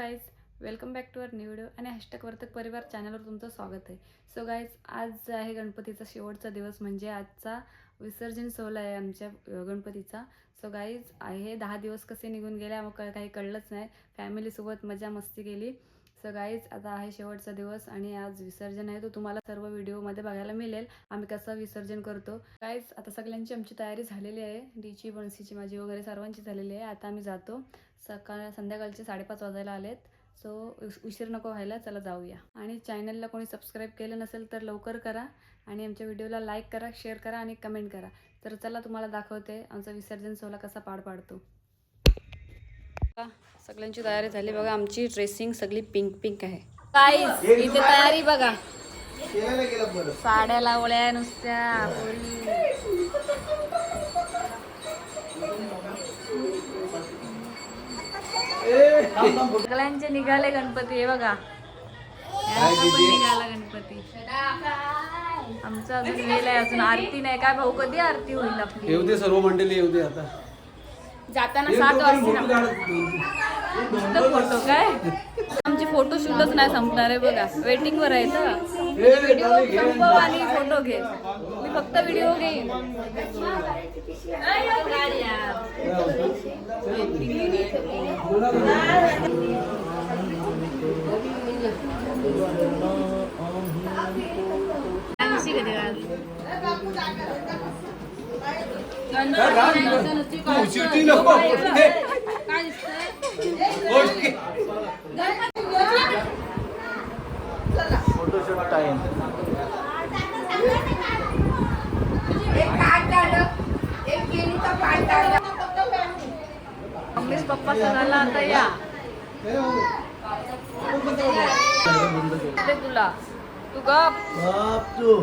Guys welcome back to our new video आणि hashtag Vartak परिवार चॅनलवर तुमचं स्वागत आहे. सो गाईज आज आहे गणपतीचा शेवटचा दिवस म्हणजे आजचा विसर्जन सोहळा आहे आमच्या गणपतीचा. सो गाईज आहे दहा दिवस कसे निघून गेले मग काही कळलंच नाही. फॅमिलीसोबत मजा मस्ती केली. सो गाईज आता आहे शेवटचा दिवस आणि आज विसर्जन आहे तो तुम्हाला सर्व व्हिडिओमध्ये बघायला मिळेल. आम्ही कसं विसर्जन करतो. गाईज आता सगळ्यांची आमची तयारी झालेली आहे. डीची बनसीची माझी वगैरे सर्वांची झालेली आहे. आता आम्ही जातो. सकाळ संध्याकाळचे साडेपाच वाजायला आलेत. सो उशीर नको व्हायला चला जाऊया. आणि चॅनलला कोणी सबस्क्राईब केलं नसेल तर लवकर करा. आणि आमच्या व्हिडिओला लाईक करा शेअर करा आणि कमेंट करा. तर चला तुम्हाला दाखवते आमचा विसर्जन सोहळा कसा पार पाडतो. सगळ्यांची तयारी झाली. बघा आमची ड्रेसिंग सगळी पिंक पिंक आहे. काहीच इथे तयारी बघा. साड्या लावल्या नुसत्या पोरी. सगळ्यांचे निघाले गणपती हे बघा. निघाला गणपती. आमचं अजून वेळ आहे अजून आरती नाही. काय भाऊ कधी आरती होईल आपली? येऊ दे सर्व मंडळी येऊ दे आता. जाताना सात वाजता नुसतं फोटो काय? आमची फोटो शूटच नाही संपणार आहे बघा. वेटिंग वर आहे तर. व्हिडिओ संपव आणि फोटो घे. मी फक्त व्हिडिओ घेईन. उशिरती नको हे. फोटोशूट टाइम मम्मीच पप्पा सगळ्याला आता या तुला तू गप तू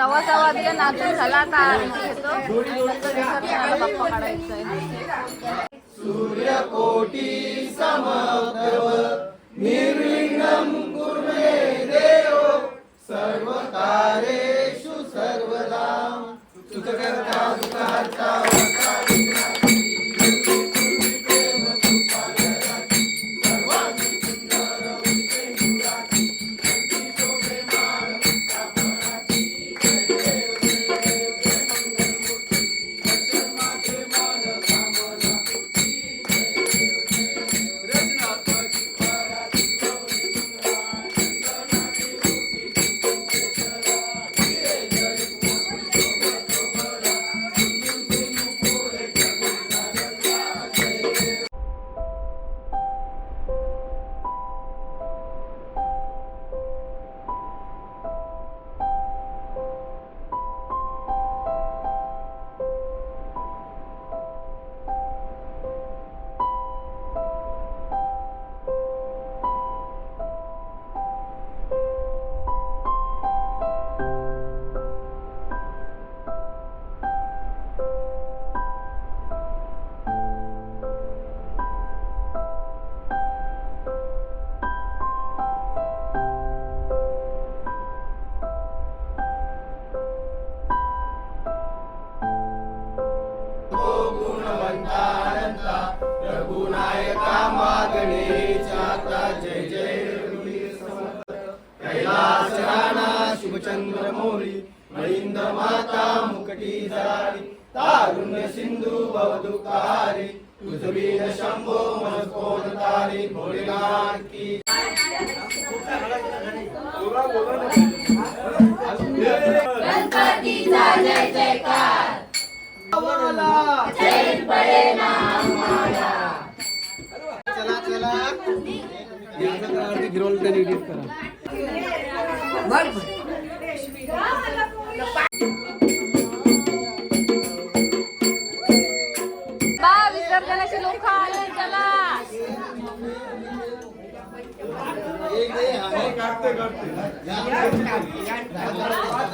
सव्वा सव्वा वाजता नाचून झाला आता आरती घेतो. बाप्पा काढायचा आहे.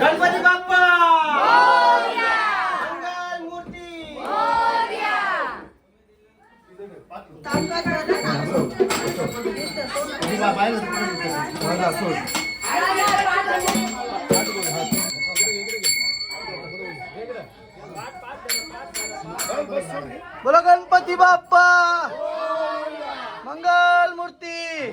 गणपती बाप्पा! मंगल मूर्ती! बोला गणपती बाप्पा! मंगल मूर्ती!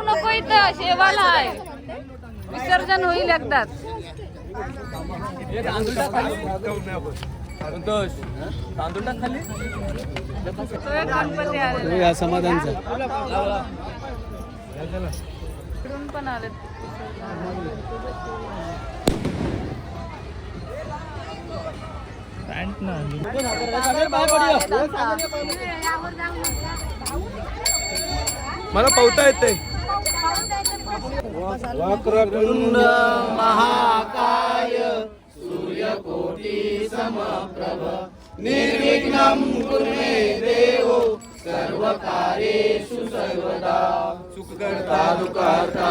नको इथं शेवाला आहे विसर्जन होईल एकदाच तांदूळ टाक खाली तो एक गणपती आलेला या समाधानचा इकडून पण आलेत मला पवता येते. वक्रतुंड महाकाय सूर्यकोटि समप्रभ. निर्विघ्नं कुरु मे देवो सर्वकार्येषु सर्वदा. सुखकर्ता दुःखहर्ता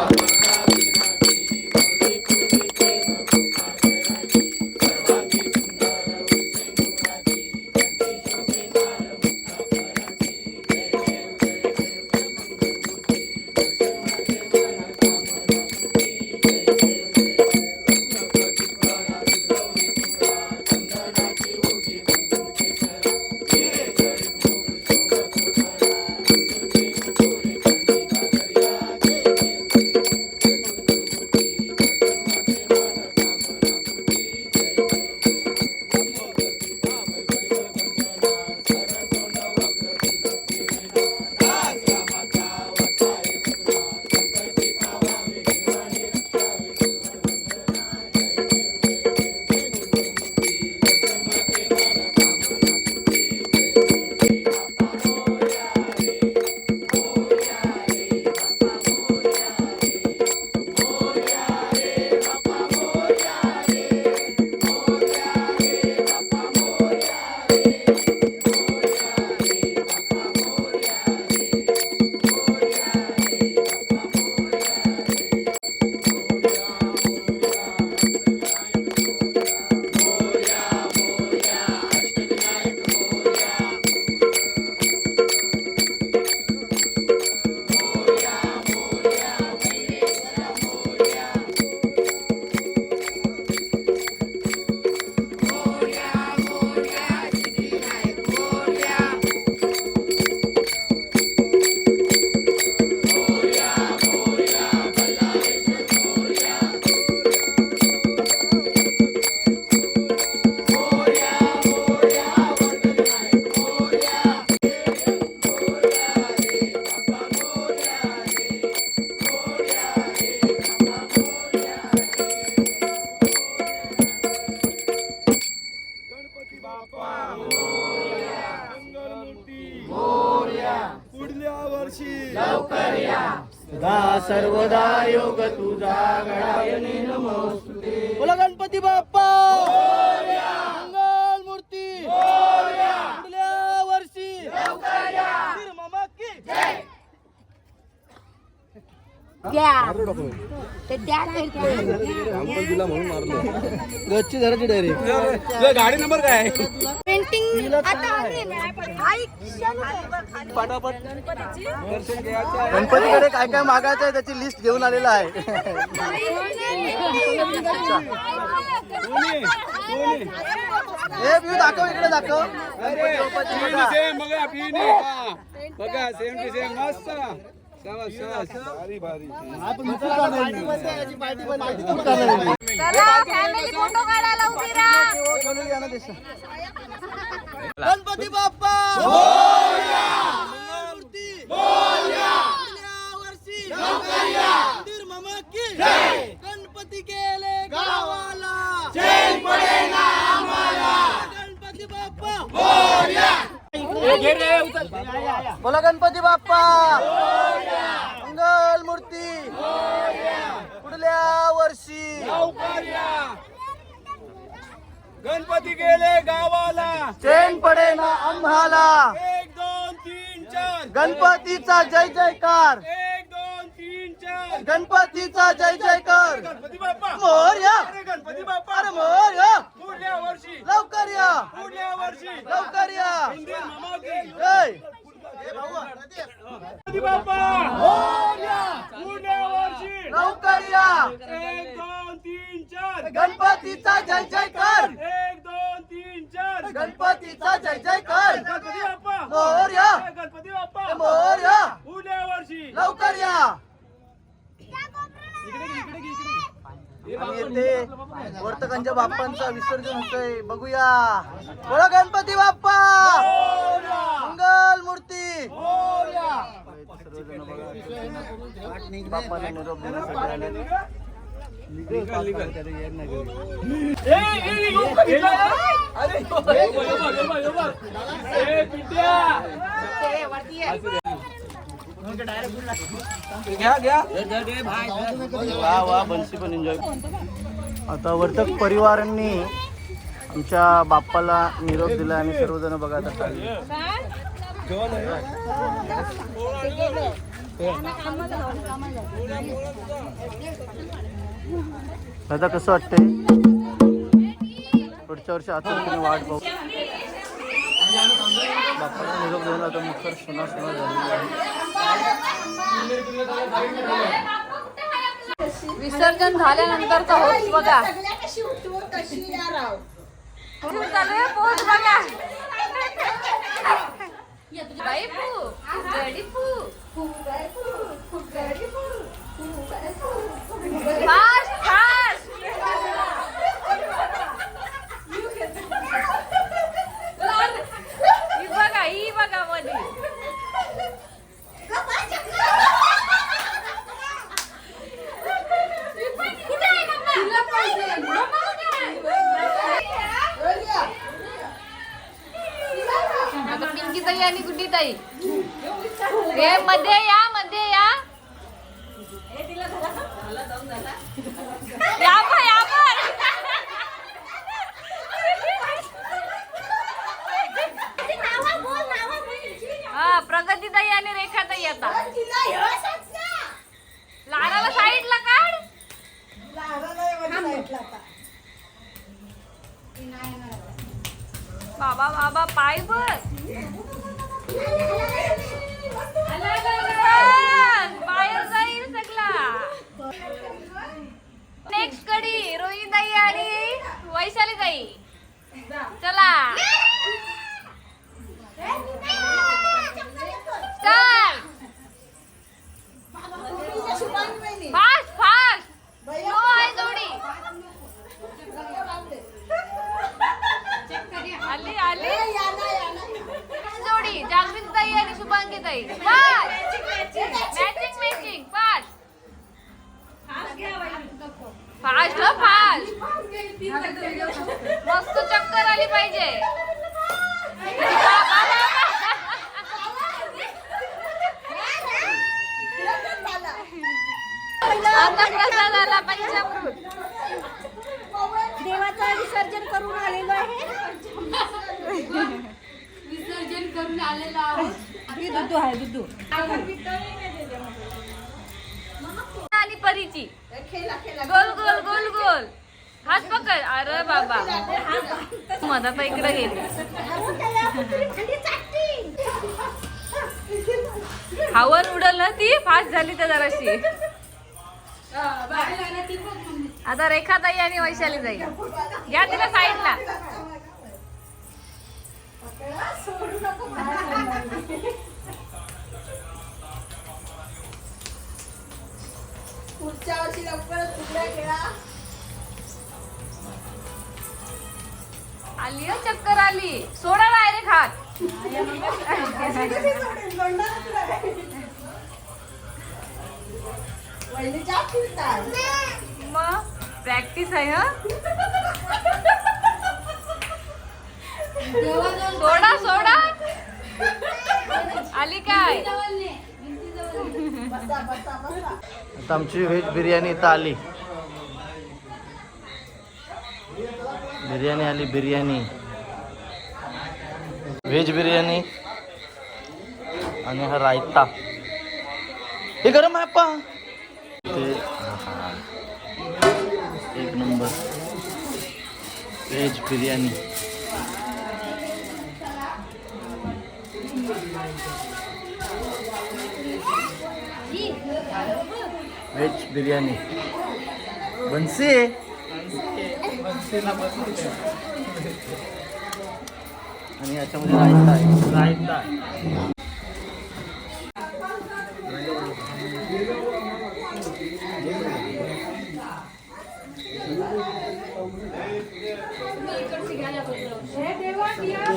गच्ची धराची डायरेक्ट तुझा गाडी नंबर काय? आहे? पेंटिंग आता पटापट गणपतीकडे काय काय मागायचं आहे त्याची लिस्ट घेऊन आलेला आहे? हे दाखव इकडे दाखव. बघा. सेम टू सेम मस्त. फॅमिली फोटो काढायला उभी राहा. देश. गणपती बाप्पा! मंगळमूर्ती! पुढल्या वर्षी मंदिर मामा की गणपती गेले गावाला! गणपती बाप्पा! बोला गणपती बाप्पा. मंगल मूर्ती. पुढल्या वर्षी. गणपती गेले गावाला. चेन पडे ना आम्हाला. एक दोन तीन चार. गणपतीचा जय जयकार. गणपतीचा जय जयकार. मोरया. गणपती बाप्पा. अरे मोरया. पुढल्या वर्षी. लवकर या. पुढल्या वर्षी. लवकर या. गणपती बाप्पा. पुढल्या वर्षी. लवकर या. एक दोन तीन चार. गणपतीचा जय जयकार. एक दोन तीन चार. गणपतीचा जय जयकार. गणपती बाप्पा. मोरया. गणपती बाप्पा. मोरया. पुढल्या वर्षी. लवकर या. येथे वर्तकांच्या बाप्पांचा विसर्जन होतंय बघूया बोला गणपती बाप्पा मंगल मूर्ती. बाप्पाला निरोप देण्यासाठी आले वा वा बन्सी पण एन्जॉय आता वर्तक परिवारांनी आमच्या बाप्पाला निरोप दिला आणि सर्वजण बघा आता दादा कसं वाटतंय? पुढच्या वर्षी आतुरतेने वाट पाहू बाप्पाला निरोप देऊन आता मुखर सुना सुना झालेली आहे. विसर्जन झाल्यानंतरचा होत बघा. बाई फू गडी फू फास्ट जाईल मॅचिंग मॅचिंग पाच फास्ट ग फास्ट मस्त चक्कर आली पाहिजे. आता प्रसाद आला पंचामृत. देवाचं विसर्जन करून आलेलो आहे. विसर्जन करून आलेलो आहोत. परीची. गोल गोल गोल गोल. हात पकड. अरे बाबा. मधात इकडे गेली हवन उडल ना ती फास्ट झाली तर जराशी. आता रेखा ताई आणि वैशाली जाईल. घ्या तिला साईडला. पुढच्या वर्षी लवकरच तुकड्या खेळा आली हं, चक्कर आली. सोडा डायरेक्ट हात फिरतात मग प्रॅक्टिस आहे हं? सोडा सोडा. आली काय? आता आमची व्हेज बिर्याणी इथं आली. बिर्याणी आली बिर्याणी. व्हेज बिर्याणी आणि हा रायता. हे गरम आहे पा ते एक number. Veg biryani. Veg biryani Banse आणि याच्यामध्ये रायता आहे. रायता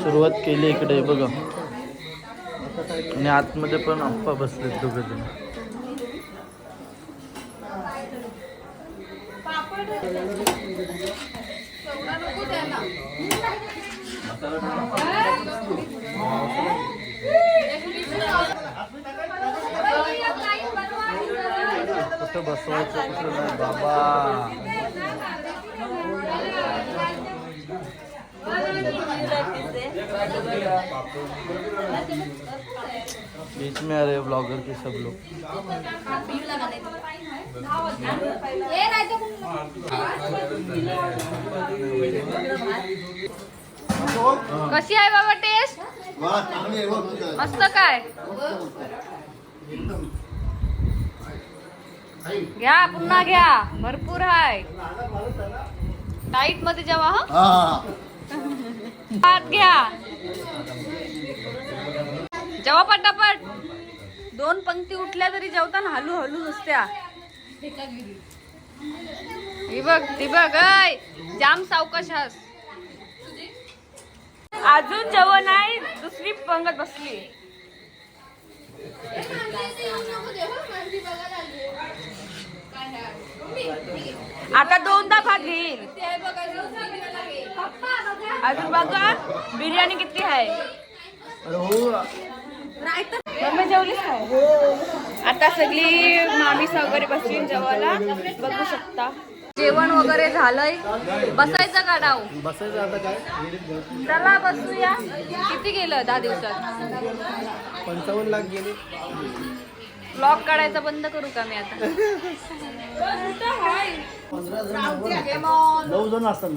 सुरुवात केली इकडे बघा. आणि आतमध्ये पण अप्पा बसलेत दोघं जण. कुठं बसवायचं कुठं नाही बाबा बीच में आ रहे ब्लॉगर के सब लोग। कशी आहे बाबा टेस्ट मस्त काय? घ्या पुन्हा घ्या. भरपूर आहे. टाईटमध्ये जेव्हा हात घ्या. जेव्हा पटापट. दोन पंक्ती उठल्या तरी जेवताना हलू हलू नुसत्या. ही बघ ती बघ ऐ जाम सावकाश हास अजून जेवण आहे दुसरी पंगत बसली. आता दोनदा भात घेईल. अजून बघा बिर्याणी किती आहे. मम्मी जेवलीस काय? आता सगळी मामी वगैरे बसली जेवायला बघू शकता. जेवण वगैरे झालंय. बसायचं का डाव? बसायचं आता काय? चला बसूया. किती गेलं दहा दिवसात? पंचावन्न लाख गेले. ब्लॉग काढायचा बंद करू का मी आता? नऊ जण असतात